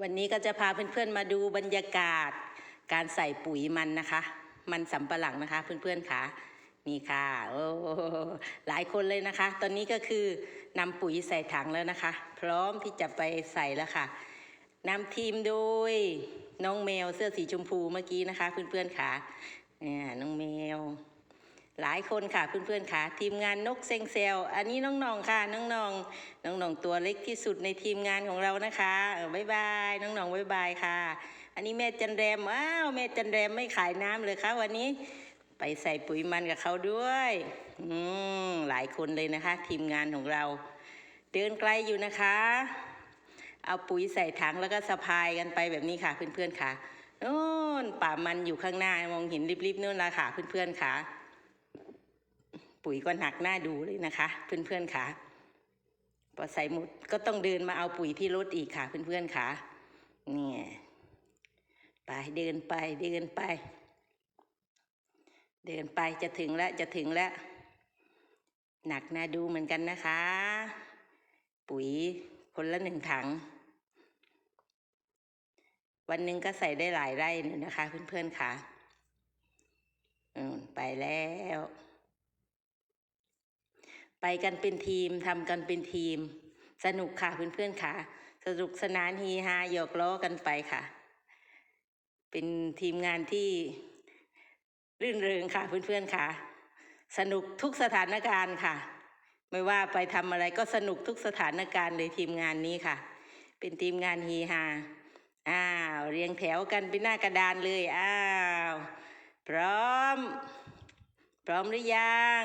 วันนี้ก็จะพาเพื่อนๆมาดูบรรยากาศ การใส่ปุ๋ยมันนะคะ มันสำปะหลังนะคะ เพื่อนๆค่ะนี่ค่ะโอ้หลายคนเลยนะคะ ตอนนี้ก็คือนำปุ๋ยใส่ถังแล้วนะคะ พร้อมที่จะไปใส่แล้วค่ะนำทีมโดยน้องแมวเสื้อสีชมพูเมื่อกี้นะคะ เพื่อนๆค่ะเนี่ยน้องแมว หลายคนค่ะเพื่อนๆค่ะ ทีมงานนกเซงเซลอันนี้น้องนองค่ะน้องนองน้องนองตัวเล็กที่สุดในทีมงานของเรานะคะเออบายบายน้องนองบายบายค่ะ อันนี้แม่จันแรมอ้าวแม่จันแรมไม่ขายน้ำเลยค่ะวันนี้ไปใส่ปุ๋ยมันกับเขาด้วยอืมหลายคนเลยนะคะ ทีมงานของเรา เดินไกลอยู่นะคะ เอาปุ๋ยใส่ถังแล้วก็สะพายกันไปแบบนี้ค่ะเพื่อนๆค่ะโน่นป่ามันอยู่ข้างหน้ามองเห็นริบๆนู่นละค่ะเพื่อนๆค่ะ ปุ๋ยก็หนักหน้าดูเลยนะคะ เพื่อนๆค่ะพอใส่หมดก็ต้องเดินมาเอาปุ๋ยที่รถอีกค่ะ เพื่อนๆค่ะเนี่ยไปเดินไปเดินไป เดินไปจะถึงแล้วจะถึงแล้ว หนักหน้าดูเหมือนกันนะคะ ปุ๋ยคนละหนึ่งถัง วันหนึ่งก็ใส่ได้หลายไร่เลยนะคะ เพื่อนๆค่ะ อืมไปแล้ว ไปกันเป็นทีมทำกันเป็นทีม สนุกค่ะเพื่อนๆค่ะ สนุกสนานฮีฮาหยอกล้อกันไปค่ะ เป็นทีมงานที่รื่นเริงค่ะเพื่อนๆค่ะ สนุกทุกสถานการณ์ค่ะ ไม่ว่าไปทำอะไรก็สนุกทุกสถานการณ์เลยทีมงานนี้ค่ะ เป็นทีมงานฮีฮาอ้าวเรียงแถวกันเป็นหน้ากระดานเลยอ้าว พร้อม พร้อมหรือยัง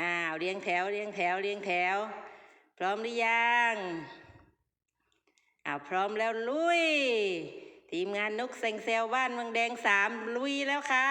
อ้าวเรียงแถวเรียงแถวเรียงแถว พร้อมหรือยังอ้าวพร้อมแล้วลุย ทีมงานนกเซงเซลบ้านเมืองแดงสามลุยแล้วค่ะ